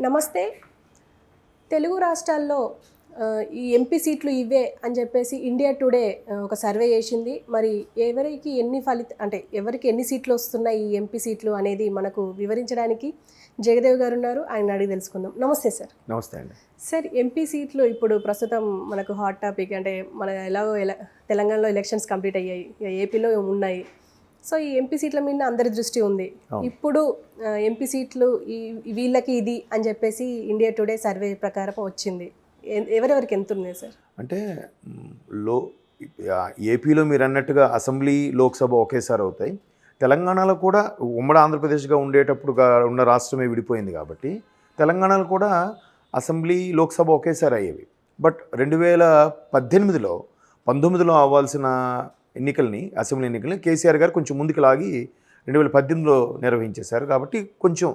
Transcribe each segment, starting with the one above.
నమస్తే. తెలుగు రాష్ట్రాల్లో ఈ ఎంపీ సీట్లు ఇవే అని చెప్పేసి ఇండియా టుడే ఒక సర్వే చేసింది. మరి ఎవరికి ఎన్ని ఫలిత అంటే ఎవరికి ఎన్ని సీట్లు వస్తున్నాయి ఈ ఎంపీ సీట్లు అనేది మనకు వివరించడానికి జగదేవ్ గారు ఉన్నారు. ఆయన అడిగి తెలుసుకుందాం. నమస్తే సార్. నమస్తే అండి. సార్ ఎంపీ సీట్లు ఇప్పుడు ప్రస్తుతం మనకు హాట్ టాపిక్ అంటే మన ఎలాగో ఎల తెలంగాణలో ఎలక్షన్స్ కంప్లీట్ అయ్యాయి. ఏపీలో ఉన్నాయి. సో ఈ ఎంపీ సీట్ల మీద అందరి దృష్టి ఉంది. ఇప్పుడు ఎంపీ సీట్లు ఈ వీళ్ళకి ఇది అని చెప్పేసి ఇండియా టుడే సర్వే ప్రకారం వచ్చింది. ఎవరెవరికి ఎంత ఉన్నాయి సార్? అంటే లో ఏపీలో మీరు అన్నట్టుగా అసెంబ్లీ లోక్సభ ఒకేసారి అవుతాయి. తెలంగాణలో కూడా ఉమ్మడి ఆంధ్రప్రదేశ్గా ఉండేటప్పుడు ఉన్న రాష్ట్రమే విడిపోయింది కాబట్టి తెలంగాణలో కూడా అసెంబ్లీ లోక్సభ ఒకేసారి అయ్యేవి. బట్ రెండు వేల పద్దెనిమిదిలో పంతొమ్మిదిలో అవ్వాల్సిన ఎన్నికల్ని అసెంబ్లీ ఎన్నికల్ని కేసీఆర్ గారు కొంచెం ముందుకు లాగి రెండు వేల పద్దెనిమిదిలో నిర్వహించేశారు కాబట్టి కొంచెం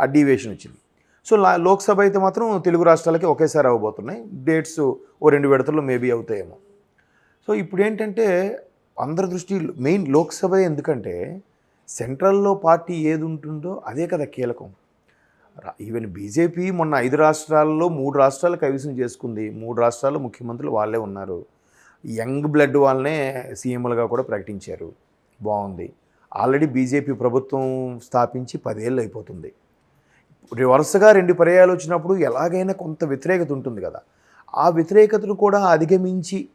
ఆ డీవియేషన్ వచ్చింది. సో లా లోక్సభ అయితే మాత్రం తెలుగు రాష్ట్రాలకి ఒకేసారి అవ్వబోతున్నాయి. డేట్స్ ఓ రెండు విడతల్లో మేబీ అవుతాయేమో. సో ఇప్పుడు ఏంటంటే అందరి దృష్టి మెయిన్ లోక్సభ ఎందుకంటే సెంట్రల్లో పార్టీ ఏది ఉంటుందో అదే కదా కీలకం. ఈవెన్ బీజేపీ మొన్న ఐదు రాష్ట్రాల్లో మూడు రాష్ట్రాలు కైవసం చేసుకుంది. మూడు రాష్ట్రాల్లో ముఖ్యమంత్రులు వాళ్ళే ఉన్నారు. యంగ్ బ్లడ్ వాళ్ళనే సీఎంలుగా కూడా ప్రకటించారు. బాగుంది. ఆల్రెడీ బీజేపీ ప్రభుత్వం స్థాపించి పదేళ్ళు అయిపోతుంది. వరుసగా రెండు పర్యాయాలు వచ్చినప్పుడు ఎలాగైనా కొంత వ్యతిరేకత ఉంటుంది కదా. ఆ వ్యతిరేకతను కూడా అధిగమించి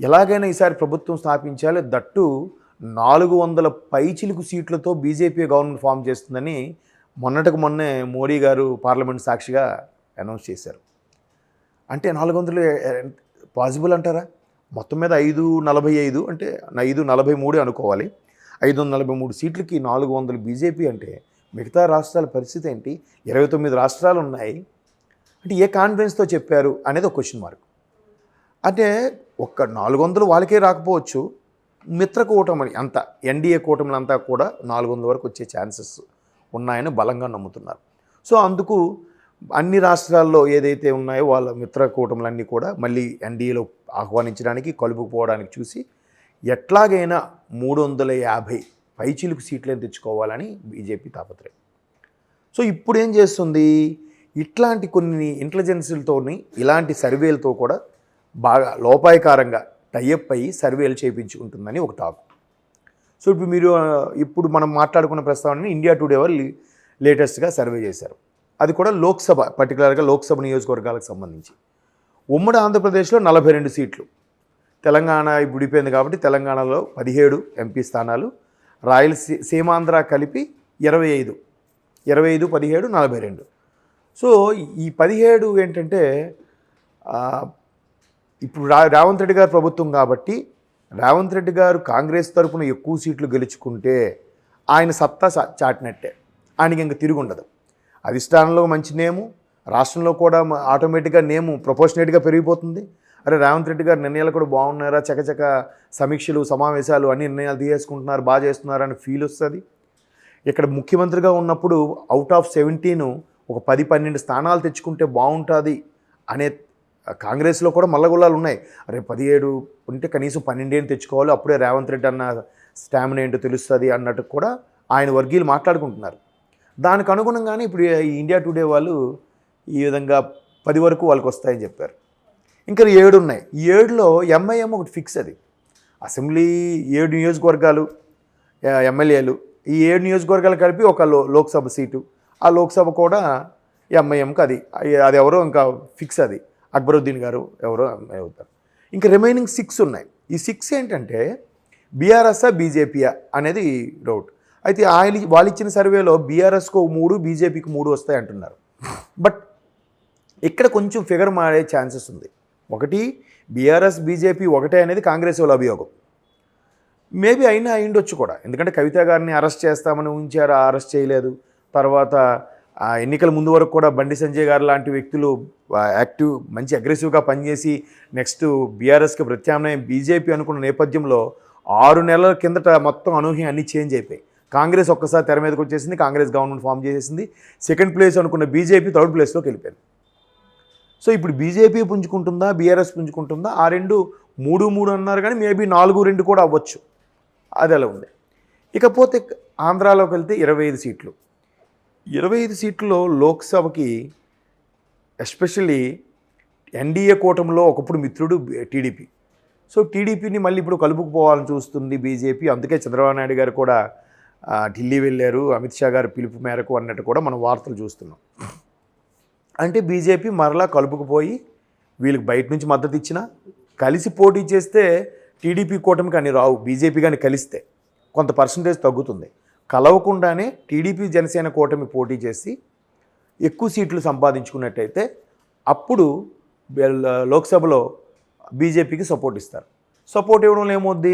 ఎలాగైనా ఈసారి ప్రభుత్వం స్థాపించాలి. దట్టు నాలుగు వందల పైచిలుకు సీట్లతో బీజేపీ గవర్నమెంట్ ఫామ్ చేస్తుందని మొన్నటికి మొన్నే మోడీ గారు పార్లమెంట్ సాక్షిగా అనౌన్స్ చేశారు. అంటే నాలుగు వందలు పాసిబుల్ అంటారా? మొత్తం మీద ఐదు నలభై ఐదు అంటే ఐదు నలభై మూడు అనుకోవాలి. ఐదు వందల నలభై మూడు సీట్లకి నాలుగు వందలు బీజేపీ అంటే మిగతా రాష్ట్రాల పరిస్థితి ఏంటి? ఇరవై తొమ్మిది రాష్ట్రాలు ఉన్నాయి. అంటే ఏ కాన్ఫిడెన్స్తో చెప్పారు అనేది ఒక క్వశ్చన్ మార్క్ అంటే ఒక్క నాలుగు వందలు వాళ్ళకే రాకపోవచ్చు. మిత్ర కూటమి అంతా ఎన్డీఏ కూటమిలంతా కూడా నాలుగు వందల వరకు వచ్చే ఛాన్సెస్ ఉన్నాయని బలంగా నమ్ముతున్నారు. సో అందుకు అన్ని రాష్ట్రాల్లో ఏదైతే ఉన్నాయో వాళ్ళ మిత్ర కూటములన్నీ కూడా మళ్ళీ ఎన్డీఏలో ఆహ్వానించడానికి కలుపుకుపోవడానికి చూసి ఎట్లాగైనా మూడు వందల యాభై పైచిలుకు సీట్లను తెచ్చుకోవాలని బీజేపీ తాపత్రయం. సో ఇప్పుడు ఏం చేస్తుంది? ఇట్లాంటి కొన్ని ఇంటెలిజెన్సులతోని ఇలాంటి సర్వేలతో కూడా బాగా లోపాయకారంగా టైఅప్ అయ్యి సర్వేలు చేయించుకుంటుందని ఒక టాక్. సో ఇప్పుడు మీరు ఇప్పుడు మనం మాట్లాడుకున్న ప్రస్తావనని ఇండియా టుడే వాళ్ళు లేటెస్ట్గా సర్వే చేశారు. అది కూడా లోక్సభ పర్టికులర్గా లోక్సభ నియోజకవర్గాలకు సంబంధించి. ఉమ్మడి ఆంధ్రప్రదేశ్లో నలభై రెండు సీట్లు. తెలంగాణ ఇప్పుడు విడిపోయింది కాబట్టి తెలంగాణలో పదిహేడు ఎంపీ స్థానాలు. రాయలసీ సీమాంధ్ర కలిపి ఇరవై ఐదు. ఇరవై ఐదు పదిహేడు నలభై రెండు. సో ఈ పదిహేడు ఏంటంటే ఇప్పుడు రా రేవంత్ రెడ్డి గారు ప్రభుత్వం కాబట్టి రేవంత్ రెడ్డి గారు కాంగ్రెస్ తరపున ఎక్కువ సీట్లు గెలుచుకుంటే ఆయన సత్తా చా- చాటినట్టే. ఆయనకి ఇంక తిరిగి ఉండదు అధిష్టానంలో మంచి నేము రాష్ట్రంలో కూడా ఆటోమేటిక్గా నేము ప్రొపోర్షనేట్గా పెరిగిపోతుంది. అరే రేవంత్ రెడ్డి గారు నిర్ణయాలు కూడా బాగున్నారా చకచక సమీక్షలు సమావేశాలు అన్ని నిర్ణయాలు తీసేసుకుంటున్నారు బాగా చేస్తున్నారు అని ఫీల్ వస్తుంది. ఇక్కడ ముఖ్యమంత్రిగా ఉన్నప్పుడు అవుట్ ఆఫ్ సెవెంటీన్ ఒక పది పన్నెండు స్థానాలు తెచ్చుకుంటే బాగుంటుంది అనే కాంగ్రెస్లో కూడా మల్లగుల్లాలు ఉన్నాయి. అరే పదిహేడు ఉంటే కనీసం పన్నెండేళ్ళు తెచ్చుకోవాలి అప్పుడే రేవంత్ రెడ్డి అన్న స్టామినా ఏంటో తెలుస్తుంది అన్నట్టు కూడా ఆయన వర్గీయులు మాట్లాడుకుంటున్నారు. దానికి అనుగుణంగానే ఇప్పుడు ఈ ఇండియా టుడే వాళ్ళు ఈ విధంగా పది వరకు వాళ్ళకి వస్తాయని చెప్పారు. ఇంకా ఏడు ఉన్నాయి. ఈ ఏడులో ఎంఐఎం ఒకటి ఫిక్స్ అది. అసెంబ్లీ ఏడు నియోజకవర్గాలు ఎమ్మెల్యేలు ఈ ఏడు నియోజకవర్గాలు కలిపి ఒక లో లోక్సభ సీటు. ఆ లోక్సభ కూడా ఎంఐఎంకి అది. అది ఎవరో ఇంకా ఫిక్స్ అది. అక్బరుద్దీన్ గారు ఎవరో ఎంఐ అవుతారు. ఇంకా రిమైనింగ్ సిక్స్ ఉన్నాయి. ఈ సిక్స్ ఏంటంటే బీఆర్ఎస్ఆ బీజేపీయా అనేది డౌట్ అయితే ఆయన వాళ్ళు ఇచ్చిన సర్వేలో బీఆర్ఎస్కు మూడు బీజేపీకి మూడు వస్తాయి అంటున్నారు. బట్ ఇక్కడ కొంచెం ఫిగర్ మారే ఛాన్సెస్ ఉంది. ఒకటి బీఆర్ఎస్ బీజేపీ ఒకటే అనేది కాంగ్రెస్ వాళ్ళ అభియోగం. మేబీ అయినా అయిండొచ్చు కూడా. ఎందుకంటే కవిత గారిని అరెస్ట్ చేస్తామని ఉంచారు ఆ అరెస్ట్ చేయలేదు. తర్వాత ఆ ఎన్నికల ముందు వరకు కూడా బండి సంజయ్ గారు లాంటి వ్యక్తులు యాక్టివ్ మంచి అగ్రెసివ్గా పనిచేసి నెక్స్ట్ బీఆర్ఎస్కి ప్రత్యామ్నాయం బీజేపీ అనుకున్న నేపథ్యంలో ఆరు నెలల కిందట మొత్తం అనూహ్యం అన్నీ చేంజ్ అయిపోయాయి. కాంగ్రెస్ ఒక్కసారి తెర మీదకి వచ్చేసింది కాంగ్రెస్ గవర్నమెంట్ ఫామ్ చేసేసింది. సెకండ్ ప్లేస్ అనుకున్న బీజేపీ థర్డ్ ప్లేస్లోకి వెళ్ళిపోయింది. సో ఇప్పుడు బీజేపీ పుంజుకుంటుందా బీఆర్ఎస్ పుంజుకుంటుందా? ఆ రెండు మూడు మూడు అన్నారు కానీ మేబీ నాలుగు రెండు కూడా అవ్వచ్చు. అది అలా ఉంది. ఇకపోతే ఆంధ్రాలోకి వెళ్తే ఇరవై ఐదు సీట్లు. ఇరవై ఐదు సీట్లలో లోక్సభకి ఎస్పెషల్లీ ఎన్డీఏ కూటమిలో ఒకప్పుడు మిత్రుడు టీడీపీ. సో టీడీపీని మళ్ళీ ఇప్పుడు కలుపుకుపోవాలని చూస్తుంది బీజేపీ. అందుకే చంద్రబాబు నాయుడు గారు కూడా ఢిల్లీ వెళ్ళారు అమిత్ షా గారు పిలుపు మేరకు అన్నట్టు కూడా మనం వార్తలు చూస్తున్నాం. అంటే బీజేపీ మరలా కలుపుకుపోయి వీళ్ళకి బయట నుంచి మద్దతు ఇచ్చినా కలిసి పోటీ చేస్తే టీడీపీ కూటమి కానీ రావు బీజేపీ కానీ కలిస్తే కొంత పర్సంటేజ్ తగ్గుతుంది. కలవకుండానే టీడీపీ జనసేన కూటమి పోటీ చేసి ఎక్కువ సీట్లు సంపాదించుకున్నట్టయితే అప్పుడు లోక్సభలో బీజేపీకి సపోర్ట్ ఇస్తారు. సపోర్ట్ ఇవ్వడంలో ఏమవుద్ది?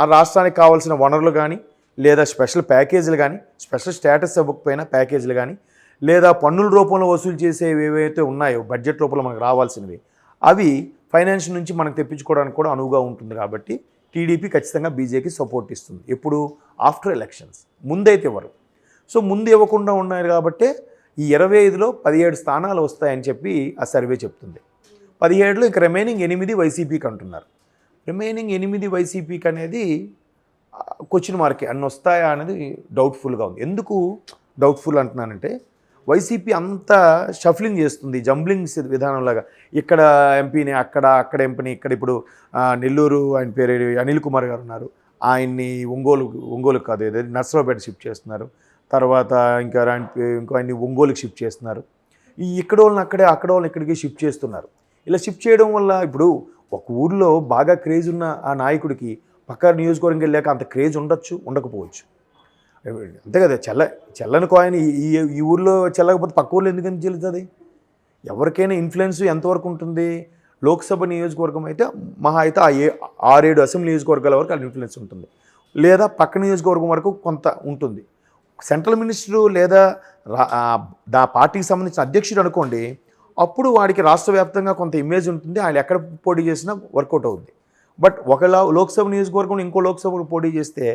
ఆ రాష్ట్రానికి కావాల్సిన వనరులు కానీ లేదా స్పెషల్ ప్యాకేజీలు కానీ స్పెషల్ స్టేటస్ ఇవ్వకపోయినా ప్యాకేజీలు కానీ లేదా పన్నుల రూపంలో వసూలు చేసేవి ఏవైతే ఉన్నాయో బడ్జెట్ రూపంలో మనకు రావాల్సినవి అవి ఫైనాన్స్ నుంచి మనకు తెప్పించుకోవడానికి కూడా అనువుగా ఉంటుంది కాబట్టి టీడీపీ ఖచ్చితంగా బీజేపీకి సపోర్ట్ ఇస్తుంది. ఎప్పుడు? After elections. ముందైతే ఇవ్వరు సో ముందు ఇవ్వకుండా ఉన్నారు కాబట్టి ఈ ఇరవై ఐదులో పదిహేడు స్థానాలు వస్తాయని చెప్పి ఆ సర్వే చెప్తుంది. పదిహేడులో ఇక రిమైనింగ్ ఎనిమిది వైసీపీకి అంటున్నారు. రిమైనింగ్ ఎనిమిది వైసీపీకి అనేది క్వశ్చన్ మార్కే అన్ని వస్తాయా అనేది డౌట్ఫుల్గా ఉంది. ఎందుకు డౌట్ఫుల్ అంటున్నానంటే వైసీపీ అంతా షఫ్లింగ్ చేస్తుంది జంబ్లింగ్ విధానంలాగా ఇక్కడ ఎంపీని అక్కడ అక్కడ ఎంపీని ఇక్కడ ఇప్పుడు నెల్లూరు ఆయన పేరు అనిల్ కుమార్ గారు ఉన్నారు. ఆయన్ని ఒంగోలు ఒంగోలు కాదు ఏదో నర్సరావుపేట షిఫ్ట్ చేస్తున్నారు. తర్వాత ఇంకా ఆయన పే- ఇంకో ఆయన్ని ఒంగోలుకి షిఫ్ట్ చేస్తున్నారు. ఈ ఇక్కడ వాళ్ళని అక్కడే అక్కడ వాళ్ళని ఇక్కడికి షిఫ్ట్ చేస్తున్నారు. ఇలా షిఫ్ట్ చేయడం వల్ల ఇప్పుడు ఒక ఊర్లో బాగా క్రేజ్ ఉన్న ఆ నాయకుడికి పక్క నియోజకవర్గం వెళ్ళాక అంత క్రేజ్ ఉండొచ్చు ఉండకపోవచ్చు. అంతే కదా చెల్ల చెల్లని కాయిన్ ఈ ఈ- ఊర్లో చెల్లకపోతే పక్క ఊర్లో ఎందుకని చెల్లుతుంది? ఎవరికైనా ఇన్ఫ్లుయెన్స్ ఎంతవరకు ఉంటుంది? లోక్సభ నియోజకవర్గం అయితే మహా అయితే ఆ ఏ ఆరేడు అసెంబ్లీ నియోజకవర్గాల వరకు అది ఇన్ఫ్లుయెన్స్ ఉంటుంది. లేదా పక్క నియోజకవర్గం వరకు కొంత ఉంటుంది. సెంట్రల్ మినిస్టరు లేదా దా పార్టీకి సంబంధించిన అధ్యక్షుడు అనుకోండి అప్పుడు వాడికి రాష్ట్ర వ్యాప్తంగా కొంత ఇమేజ్ ఉంటుంది. ఆయన ఎక్కడ పోటీ చేసినా వర్కౌట్ అవుద్ది. బట్ ఒక లోక్సభ నియోజకవర్గం ఇంకో లోక్సభకు పోటీ చేస్తే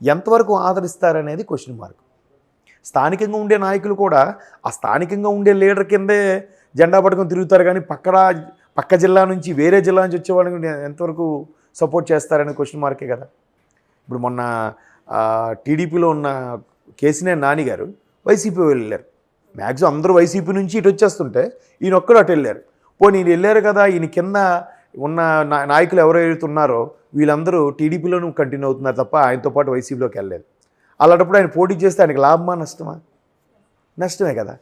ఎంతవరకు ఆదరిస్తారనేది క్వశ్చన్ మార్క్ స్థానికంగా ఉండే నాయకులు కూడా ఆ స్థానికంగా ఉండే లీడర్ కిందే జెండా పట్టుకొని తిరుగుతారు కానీ పక్కడ పక్క జిల్లా నుంచి వేరే జిల్లా నుంచి వచ్చే వాళ్ళని ఎంతవరకు సపోర్ట్ చేస్తారనే క్వశ్చన్ మార్కే కదా. ఇప్పుడు మొన్న టీడీపీలో ఉన్న కేసీనే నాని గారు వైసీపీ వెళ్ళారు. మ్యాక్సిమం అందరూ వైసీపీ నుంచి ఇటు వచ్చేస్తుంటే ఈయన ఒక్కడు అటు వెళ్ళారు. పోనీ ఈయన వెళ్ళారు కదా ఈయన కింద ఉన్న నాయకులు ఎవరైతే ఉన్నారో వీళ్ళందరూ టీడీపీలోనూ కంటిన్యూ అవుతున్నారు తప్ప ఆయనతో పాటు వైసీపీలోకి వెళ్ళలేదు. అలాంటప్పుడు ఆయన పోటీ చేస్తే ఆయనకి లాభమా నష్టమా? నష్టమే కదా.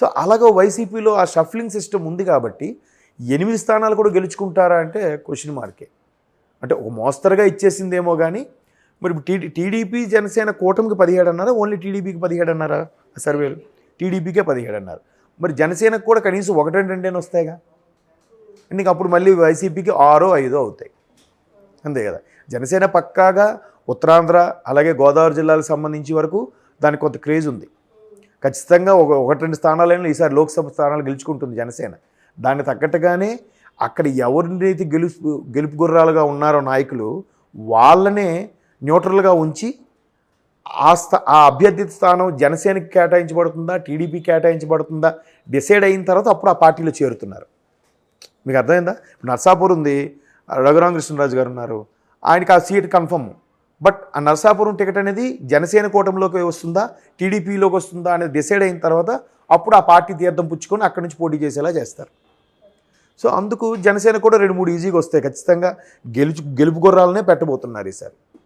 సో అలాగో వైసీపీలో ఆ షఫ్లింగ్ సిస్టమ్ ఉంది కాబట్టి ఎనిమిది స్థానాలు కూడా గెలుచుకుంటారా అంటే క్వశ్చన్ మార్కే. అంటే ఒక మోస్తరుగా ఇచ్చేసిందేమో కానీ మరి టీడీ టీడీపీ జనసేన కూటమికి పదిహేడు అన్నారా ఓన్లీ టీడీపీకి పదిహేడు అన్నారా సర్వేలు? టీడీపీకే పదిహేడు అన్నారు మరి జనసేనకు కూడా కనీసం ఒకటి రెండేనా వస్తాయిగా? నీకు అప్పుడు మళ్ళీ వైసీపీకి ఆరో ఐదో అవుతాయి. అంతే కదా. జనసేన పక్కాగా ఉత్తరాంధ్ర అలాగే గోదావరి జిల్లాలకు సంబంధించి వరకు దానికి కొంత క్రేజ్ ఉంది. ఖచ్చితంగా ఒక ఒకటి రెండు స్థానాలైనా ఈసారి లోక్సభ స్థానాలు గెలుచుకుంటుంది జనసేన. దానికి తగ్గట్టుగానే అక్కడ ఎవరినైతే గెలుపు గెలుపు గుర్రాలుగా ఉన్నారో నాయకులు వాళ్ళనే న్యూట్రల్గా ఉంచి ఆ స్థా ఆ అభ్యర్థి స్థానం జనసేనకి కేటాయించబడుతుందా టీడీపీ కేటాయించబడుతుందా డిసైడ్ అయిన తర్వాత అప్పుడు ఆ పార్టీలో చేరుతున్నారు. మీకు అర్థమైందా? ఇప్పుడు నర్సాపూర్ ఉంది రఘురామ కృష్ణరాజు గారు ఉన్నారు. ఆయనకి ఆ సీట్ కన్ఫర్మ్. బట్ ఆ నర్సాపురం టికెట్ అనేది జనసేన కూటమిలోకి వస్తుందా టీడీపీలోకి వస్తుందా అనేది డిసైడ్ అయిన తర్వాత అప్పుడు ఆ పార్టీ తీర్థం పుచ్చుకొని అక్కడి నుంచి పోటీ చేసేలా చేస్తారు. సో అందుకు జనసేన కూడా రెండు మూడు ఈజీగా వస్తాయి ఖచ్చితంగా. గెలుచు గెలుపు గుర్రాలనే పెట్టబోతున్నారు ఈసారి.